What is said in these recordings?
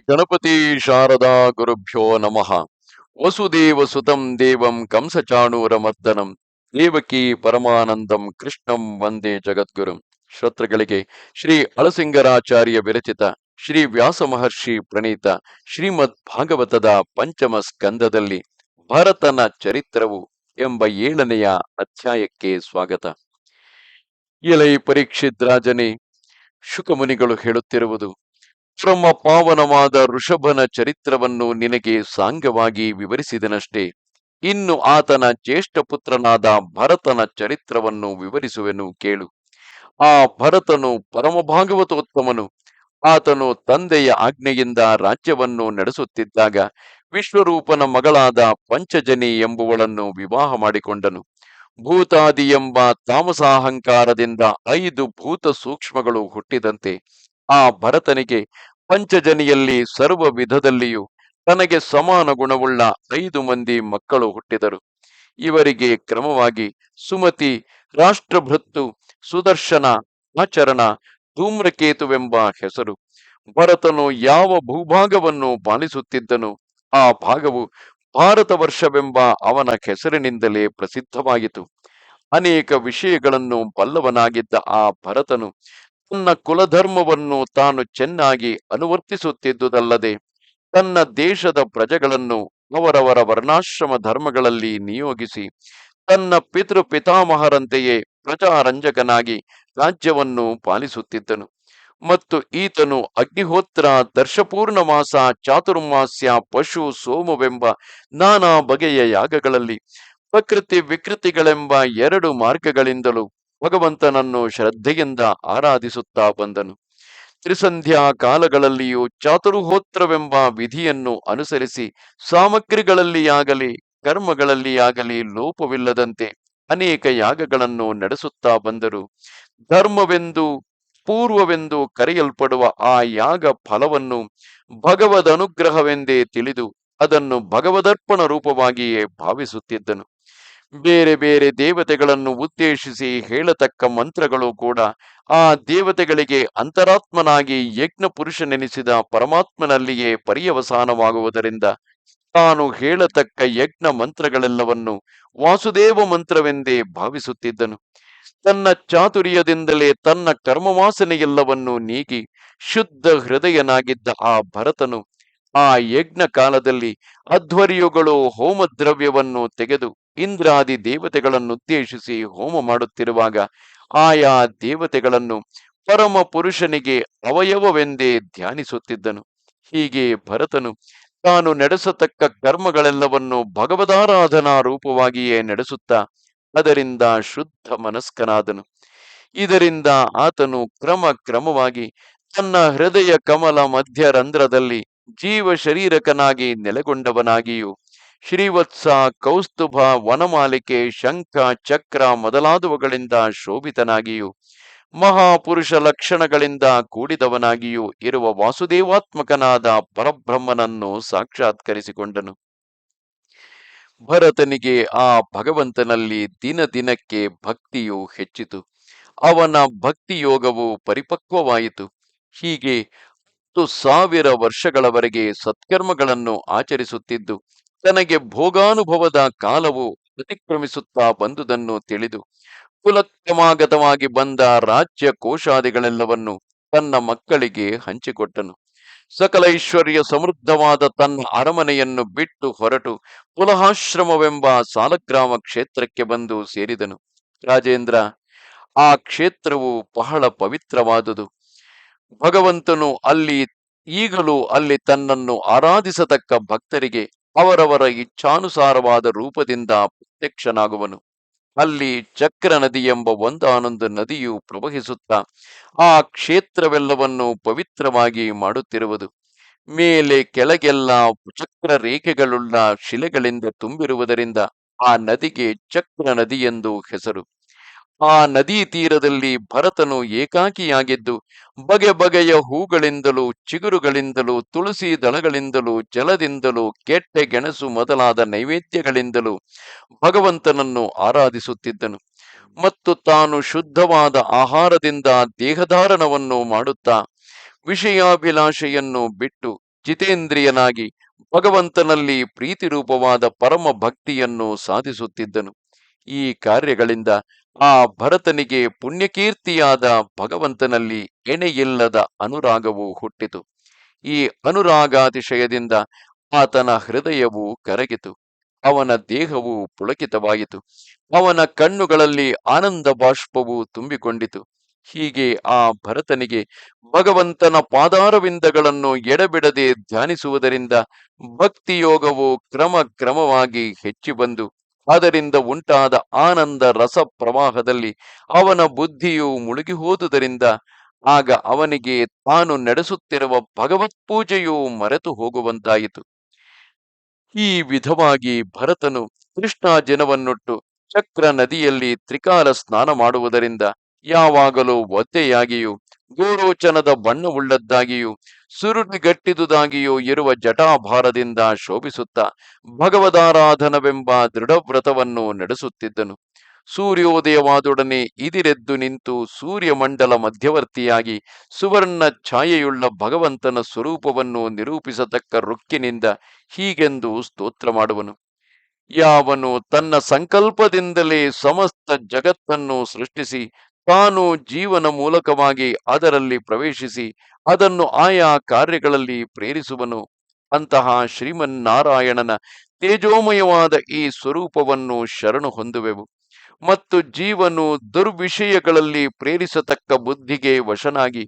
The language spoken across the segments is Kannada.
ಗಣಪತಿ ಶಾರದಾ ಗುರುಭ್ಯೋ ನಮಃ. ವಸುದೇವ ಸುತಂ ದೇವಂ ಕಂಸಚಾಣೂರ ಮರ್ದನಂ. ದೇವಕಿ ಪರಮಾನಂದಂ ಕೃಷ್ಣಂ ವಂದೇ ಜಗದ್ಗುರುಂ. ಶ್ರೋತೃಗಳಿಗೆ ಶ್ರೀ ಅಳಸಿಂಗರಾಚಾರ್ಯ ವಿರಚಿತ ಶ್ರೀ ವ್ಯಾಸ ಮಹರ್ಷಿ ಪ್ರಣೀತ ಶ್ರೀಮದ್ ಭಾಗವತದ ಪಂಚಮ ಸ್ಕಂದದಲ್ಲಿ ಭರತನ ಚರಿತ್ರವು ಎಂಬ ಏಳನೆಯ ಅಧ್ಯಾಯಕ್ಕೆ ಸ್ವಾಗತ. ಎಲೈ ಪರೀಕ್ಷಿತ್ ರಾಜನೇ, ಶುಕಮುನಿಗಳು ಹೇಳುತ್ತಿರುವುದು ಪರಮ ಪಾವನವಾದ ಋಷಭನ ಚರಿತ್ರವನ್ನು ನಿನಗೆ ಸಾಂಗವಾಗಿ ವಿವರಿಸಿದನಷ್ಟೇ. ಇನ್ನು ಆತನ ಜ್ಯೇಷ್ಠ ಪುತ್ರನಾದ ಭರತನ ಚರಿತ್ರವನ್ನು ವಿವರಿಸುವೆನು ಕೇಳು. ಆ ಭರತನು ಪರಮ ಭಾಗವತೋತ್ತಮನು ಆತನು ತಂದೆಯ ಆಜ್ಞೆಯಿಂದ ರಾಜ್ಯವನ್ನು ನಡೆಸುತ್ತಿದ್ದಾಗ ವಿಶ್ವರೂಪನ ಮಗಳಾದ ಪಂಚಜನಿ ಎಂಬುವಳನ್ನು ವಿವಾಹ ಮಾಡಿಕೊಂಡನು. ಭೂತಾದಿ ಎಂಬ ತಾಮಸಾಹಂಕಾರದಿಂದ ಐದು ಭೂತ ಸೂಕ್ಷ್ಮಗಳು ಹುಟ್ಟಿದಂತೆ ಆ ಭರತನಿಗೆ ಪಂಚಜನಿಯಲ್ಲಿ ಸರ್ವ ವಿಧದಲ್ಲಿಯೂ ತನಗೆ ಸಮಾನ ಗುಣವುಳ್ಳ ಐದು ಮಂದಿ ಮಕ್ಕಳು ಹುಟ್ಟಿದರು. ಇವರಿಗೆ ಕ್ರಮವಾಗಿ ಸುಮತಿ, ರಾಷ್ಟ್ರಭೃತ್ತು, ಸುದರ್ಶನ, ಆಚರಣ, ಧೂಮ್ರಕೇತುವೆಂಬ ಹೆಸರು. ಭರತನು ಯಾವ ಭೂಭಾಗವನ್ನು ಪಾಲಿಸುತ್ತಿದ್ದನು ಆ ಭಾಗವು ಭಾರತ ವರ್ಷವೆಂಬ ಅವನ ಹೆಸರಿನಿಂದಲೇ ಪ್ರಸಿದ್ಧವಾಯಿತು ಅನೇಕ ವಿಷಯಗಳನ್ನು ಬಲ್ಲವನಾಗಿದ್ದ ಆ ಭರತನು ತನ್ನ ಕುಲಧರ್ಮವನ್ನು ತಾನು ಚೆನ್ನಾಗಿ ಅನುವರ್ತಿಸುತ್ತಿದ್ದುದಲ್ಲದೆ ತನ್ನ ದೇಶದ ಪ್ರಜೆಗಳನ್ನು ಅವರವರ ವರ್ಣಾಶ್ರಮ ಧರ್ಮಗಳಲ್ಲಿ ನಿಯೋಗಿಸಿ ತನ್ನ ಪಿತೃ ಪಿತಾಮಹರಂತೆಯೇ ಪ್ರಜಾರಂಜಕನಾಗಿ ರಾಜ್ಯವನ್ನು ಪಾಲಿಸುತ್ತಿದ್ದನು. ಮತ್ತು ಈತನು ಅಗ್ನಿಹೋತ್ರ ದರ್ಶಪೂರ್ಣ ಮಾಸ ಚಾತುರ್ಮಾಸ್ಯ, ಪಶು, ಸೋಮವೆಂಬ ನಾನಾ ಬಗೆಯ ಯಾಗಗಳಲ್ಲಿ ಪ್ರಕೃತಿ ವಿಕೃತಿಗಳೆಂಬ ಎರಡು ಮಾರ್ಗಗಳಿಂದಲೂ ಭಗವಂತನನ್ನು ಶ್ರದ್ಧೆಯಿಂದ ಆರಾಧಿಸುತ್ತಾ ಬಂದನು. ತ್ರಿಸಂಧ್ಯಾ ಕಾಲಗಳಲ್ಲಿಯೂ ಚಾತುರ್ಹೋತ್ರವೆಂಬ ವಿಧಿಯನ್ನು ಅನುಸರಿಸಿ ಸಾಮಗ್ರಿಗಳಲ್ಲಿಯಾಗಲಿ, ಕರ್ಮಗಳಲ್ಲಿಯಾಗಲಿ ಲೋಪವಿಲ್ಲದಂತೆ ಅನೇಕ ಯಾಗಗಳನ್ನು ನಡೆಸುತ್ತಾ ಬಂದರು. ಧರ್ಮವೆಂದು, ಪೂರ್ವವೆಂದು ಕರೆಯಲ್ಪಡುವ ಆ ಯಾಗ ಫಲವನ್ನು ಭಗವದ್ ಅನುಗ್ರಹವೆಂದೇ ತಿಳಿದು ಅದನ್ನು ಭಗವದರ್ಪಣ ರೂಪವಾಗಿಯೇ ಭಾವಿಸುತ್ತಿದ್ದನು. ಬೇರೆ ಬೇರೆ ದೇವತೆಗಳನ್ನು ಉದ್ದೇಶಿಸಿ ಹೇಳತಕ್ಕ ಮಂತ್ರಗಳು ಕೂಡ ಆ ದೇವತೆಗಳಿಗೆ ಅಂತರಾತ್ಮನಾಗಿ ಯಜ್ಞ ಪುರುಷನೆನಿಸಿದ ಪರಮಾತ್ಮನಲ್ಲಿಯೇ ಪರ್ಯವಸಾನವಾಗುವುದರಿಂದ ತಾನು ಹೇಳತಕ್ಕ ಯಜ್ಞ ಮಂತ್ರಗಳೆಲ್ಲವನ್ನು ವಾಸುದೇವ ಮಂತ್ರವೆಂದೇ ಭಾವಿಸುತ್ತಿದ್ದನು. ತನ್ನ ಚಾತುರ್ಯದಿಂದಲೇ ತನ್ನ ಕರ್ಮವಾಸನೆಯೆಲ್ಲವನ್ನು ನೀಗಿ ಶುದ್ಧ ಹೃದಯನಾಗಿದ್ದ ಆ ಭರತನು ಆ ಯಜ್ಞ ಕಾಲದಲ್ಲಿ ಅಧ್ವರ್ಯುಗಳು ಹೋಮ ದ್ರವ್ಯವನ್ನು ತೆಗೆದು ಇಂದ್ರಾದಿ ದೇವತೆಗಳನ್ನುದ್ದೇಶಿಸಿ ಹೋಮ ಮಾಡುತ್ತಿರುವಾಗ ಆಯಾ ದೇವತೆಗಳನ್ನು ಪರಮ ಪುರುಷನಿಗೆ ಅವಯವವೆಂದೇ ಧ್ಯಾನಿಸುತ್ತಿದ್ದನು. ಹೀಗೆ ಭರತನು ತಾನು ನಡೆಸತಕ್ಕ ಕರ್ಮಗಳೆಲ್ಲವನ್ನು ಭಗವದಾರಾಧನಾ ರೂಪವಾಗಿಯೇ ನಡೆಸುತ್ತಾ ಅದರಿಂದ ಶುದ್ಧ ಮನಸ್ಕನಾದನು. ಇದರಿಂದ ಆತನು ಕ್ರಮ ಕ್ರಮವಾಗಿ ತನ್ನ ಹೃದಯ ಕಮಲ ಮಧ್ಯ ರಂಧ್ರದಲ್ಲಿ ಜೀವ ಶರೀರಕನಾಗಿ ನೆಲೆಗೊಂಡವನಾಗಿಯೂ ಶ್ರೀವತ್ಸ ಕೌಸ್ತುಭ ವನಮಾಲಿಕೆ ಶಂಖ ಚಕ್ರ ಮೊದಲಾದವುಗಳಿಂದ ಶೋಭಿತನಾಗಿಯೂ, ಮಹಾಪುರುಷ ಲಕ್ಷಣಗಳಿಂದ ಕೂಡಿದವನಾಗಿಯೂ ಇರುವ ವಾಸುದೇವಾತ್ಮಕನಾದ ಪರಬ್ರಹ್ಮನನ್ನು ಸಾಕ್ಷಾತ್ಕರಿಸಿಕೊಂಡನು. ಭರತನಿಗೆ ಆ ಭಗವಂತನಲ್ಲಿ ದಿನ ದಿನಕ್ಕೆ ಭಕ್ತಿಯು ಹೆಚ್ಚಿತು. ಅವನ ಭಕ್ತಿ ಯೋಗವು ಪರಿಪಕ್ವವಾಯಿತು. ಹೀಗೆ ಹತ್ತು ಸಾವಿರ ವರ್ಷಗಳವರೆಗೆ ಸತ್ಕರ್ಮಗಳನ್ನು ಆಚರಿಸುತ್ತಿದ್ದು ಭೋಗಾನುಭವದ ಕಾಲವು ಅತಿಕ್ರಮಿಸುತ್ತಾ ಬಂದುದನ್ನು ತಿಳಿದು ಕುಲಕ್ರಮಾಗತವಾಗಿ ಬಂದ ರಾಜ್ಯ ಕೋಶಾದಿಗಳೆಲ್ಲವನ್ನು ತನ್ನ ಮಕ್ಕಳಿಗೆ ಹಂಚಿಕೊಟ್ಟನು. ಸಕಲ ಐಶ್ವರ್ಯ ಸಮೃದ್ಧವಾದ ತನ್ನ ಅರಮನೆಯನ್ನು ಬಿಟ್ಟು ಹೊರಟು ಪುಲಹಾಶ್ರಮವೆಂಬ ಸಾಲಗ್ರಾಮ ಕ್ಷೇತ್ರಕ್ಕೆ ಬಂದು ಸೇರಿದನು. ರಾಜೇಂದ್ರ, ಆ ಕ್ಷೇತ್ರವು ಬಹಳ ಪವಿತ್ರವಾದುದು. ಭಗವಂತನು ಅಲ್ಲಿ ಈಗಲೂ ಅಲ್ಲಿ ತನ್ನನ್ನು ಆರಾಧಿಸತಕ್ಕ ಭಕ್ತರಿಗೆ ಅವರವರ ಇಚ್ಛಾನುಸಾರವಾದ ರೂಪದಿಂದ ಪ್ರತ್ಯಕ್ಷನಾಗುವನು. ಅಲ್ಲಿ ಚಕ್ರ ನದಿ ಎಂಬ ಒಂದಾನೊಂದು ನದಿಯು ಪ್ರವಹಿಸುತ್ತಾ ಆ ಕ್ಷೇತ್ರವೆಲ್ಲವನ್ನು ಪವಿತ್ರವಾಗಿ ಮಾಡುತ್ತಿರುವುದು. ಮೇಲೆ ಕೆಳಗೆಲ್ಲ ಚಕ್ರ ರೇಖೆಗಳುಳ್ಳ ಶಿಲೆಗಳಿಂದ ತುಂಬಿರುವುದರಿಂದ ಆ ನದಿಗೆ ಚಕ್ರ ನದಿ ಎಂದು ಹೆಸರು. ಆ ನದಿ ತೀರದಲ್ಲಿ ಭರತನು ಏಕಾಕಿಯಾಗಿದ್ದು, ಬಗೆ ಬಗೆಯ ಹೂಗಳಿಂದಲೂ, ಚಿಗುರುಗಳಿಂದಲೂ, ತುಳಸಿ ದಳಗಳಿಂದಲೂ, ಜಲದಿಂದಲೂ, ಕೆಟ್ಟೆ ಗೆಣಸು ಮೊದಲಾದ ನೈವೇದ್ಯಗಳಿಂದಲೂ ಭಗವಂತನನ್ನು ಆರಾಧಿಸುತ್ತಿದ್ದನು. ಮತ್ತು ತಾನು ಶುದ್ಧವಾದ ಆಹಾರದಿಂದ ದೇಹಧಾರಣವನ್ನು ಮಾಡುತ್ತಾ, ವಿಷಯಾಭಿಲಾಷೆಯನ್ನು ಬಿಟ್ಟು ಜಿತೇಂದ್ರಿಯನಾಗಿ ಭಗವಂತನಲ್ಲಿ ಪ್ರೀತಿರೂಪವಾದ ಪರಮ ಭಕ್ತಿಯನ್ನು ಸಾಧಿಸುತ್ತಿದ್ದನು. ಈ ಕಾರ್ಯಗಳಿಂದ ಆ ಭರತನಿಗೆ ಪುಣ್ಯಕೀರ್ತಿಯಾದ ಭಗವಂತನಲ್ಲಿ ಎಣೆಯಿಲ್ಲದ ಅನುರಾಗವು ಹುಟ್ಟಿತು. ಈ ಅನುರಾಗಾತಿಶಯದಿಂದ ಆತನ ಹೃದಯವು ಕರಗಿತು. ಅವನ ದೇಹವು ಪುಳಕಿತವಾಯಿತು. ಅವನ ಕಣ್ಣುಗಳಲ್ಲಿ ಆನಂದ ಬಾಷ್ಪವು ತುಂಬಿಕೊಂಡಿತು. ಹೀಗೆ ಆ ಭರತನಿಗೆ ಭಗವಂತನ ಪಾದಾರವಿಂದಗಳನ್ನು ಎಡಬಿಡದೆ ಧ್ಯಾನಿಸುವುದರಿಂದ ಭಕ್ತಿಯೋಗವು ಕ್ರಮ ಕ್ರಮವಾಗಿ ಹೆಚ್ಚಿ ಬಂದು ಅದರಿಂದ ಉಂಟಾದ ಆನಂದ ರಸ ಪ್ರವಾಹದಲ್ಲಿ ಅವನ ಬುದ್ಧಿಯು ಮುಳುಗಿ ಹೋದುದರಿಂದ ಆಗ ಅವನಿಗೆ ತಾನು ನಡೆಸುತ್ತಿರುವ ಭಗವತ್ ಪೂಜೆಯು ಮರೆತು ಹೋಗುವಂತಾಯಿತು. ಈ ವಿಧವಾಗಿ ಭರತನು ಕೃಷ್ಣ ಜನವನ್ನುಟ್ಟು ಚಕ್ರ ನದಿಯಲ್ಲಿ ತ್ರಿಕಾಲ ಸ್ನಾನ ಮಾಡುವುದರಿಂದ ಯಾವಾಗಲೂ ಒದ್ದೆಯಾಗಿಯೂ ಗೋರೋಚನದ ಬಣ್ಣವುಳ್ಳದ್ದಾಗಿಯೂ ಸುರುಳಿಗಟ್ಟಿದುದಾಗಿಯೂ ಇರುವ ಜಟಾಭಾರದಿಂದ ಶೋಭಿಸುತ್ತಾ ಭಗವದಾರಾಧನವೆಂಬ ದೃಢವ್ರತವನ್ನು ನಡೆಸುತ್ತಿದ್ದನು. ಸೂರ್ಯೋದಯವಾದೊಡನೆ ಇದಿರೆದ್ದು ನಿಂತು ಸೂರ್ಯಮಂಡಲ ಮಧ್ಯವರ್ತಿಯಾಗಿ ಸುವರ್ಣ ಛಾಯೆಯುಳ್ಳ ಭಗವಂತನ ಸ್ವರೂಪವನ್ನು ನಿರೂಪಿಸತಕ್ಕ ರುಕ್ಕಿನಿಂದ ಹೀಗೆಂದು ಸ್ತೋತ್ರ ಮಾಡುವನು. ಯಾವನು ತನ್ನ ಸಂಕಲ್ಪದಿಂದಲೇ ಸಮಸ್ತ ಜಗತ್ತನ್ನು ಸೃಷ್ಟಿಸಿ ತಾನು ಜೀವನ ಮೂಲಕವಾಗಿ ಅದರಲ್ಲಿ ಪ್ರವೇಶಿಸಿ ಅದನ್ನು ಆಯಾ ಕಾರ್ಯಗಳಲ್ಲಿ ಪ್ರೇರಿಸುವನು. ಅಂತಹ ಶ್ರೀಮನ್ನಾರಾಯಣನ ತೇಜೋಮಯವಾದ ಈ ಸ್ವರೂಪವನ್ನು ಶರಣು ಹೊಂದುವೆವು. ಮತ್ತು ಜೀವನು ದುರ್ವಿಷಯಗಳಲ್ಲಿ ಪ್ರೇರಿಸತಕ್ಕ ಬುದ್ಧಿಗೆ ವಶನಾಗಿ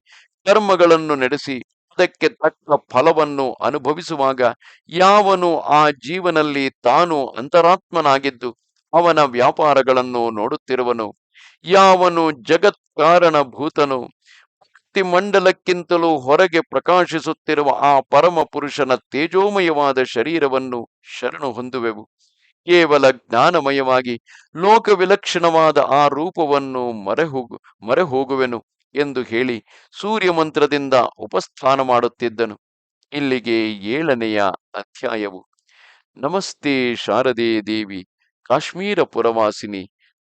ಕರ್ಮಗಳನ್ನು ನಡೆಸಿ ಅದಕ್ಕೆ ತಕ್ಕ ಫಲವನ್ನು ಅನುಭವಿಸುವಾಗ ಯಾವನು ಆ ಜೀವನಲ್ಲಿ ತಾನು ಅಂತರಾತ್ಮನಾಗಿದ್ದು ಅವನ ವ್ಯಾಪಾರಗಳನ್ನು ನೋಡುತ್ತಿರುವನು. ಯಾವನು ಜಗತ್ ಭಕ್ತಿ ಮಂಡಲಕ್ಕಿಂತಲೂ ಹೊರಗೆ ಪ್ರಕಾಶಿಸುತ್ತಿರುವ ಆ ಪರಮ ಪುರುಷನ ತೇಜೋಮಯವಾದ ಶರೀರವನ್ನು ಶರಣು ಹೊಂದುವೆವು. ಕೇವಲ ಜ್ಞಾನಮಯವಾಗಿ ಲೋಕವಿಲಕ್ಷಣವಾದ ಆ ರೂಪವನ್ನು ಮರೆಹೋಗು ಮರೆ ಹೋಗುವೆನು ಎಂದು ಹೇಳಿ ಸೂರ್ಯ ಮಂತ್ರದಿಂದ ಉಪಸ್ಥಾನ ಮಾಡುತ್ತಿದ್ದನು. ಇಲ್ಲಿಗೆ ಏಳನೆಯ ಅಧ್ಯಾಯವು. ನಮಸ್ತೆ ಶಾರದೆ ದೇವಿ, ಕಾಶ್ಮೀರ ಪುರವಾಸಿನಿ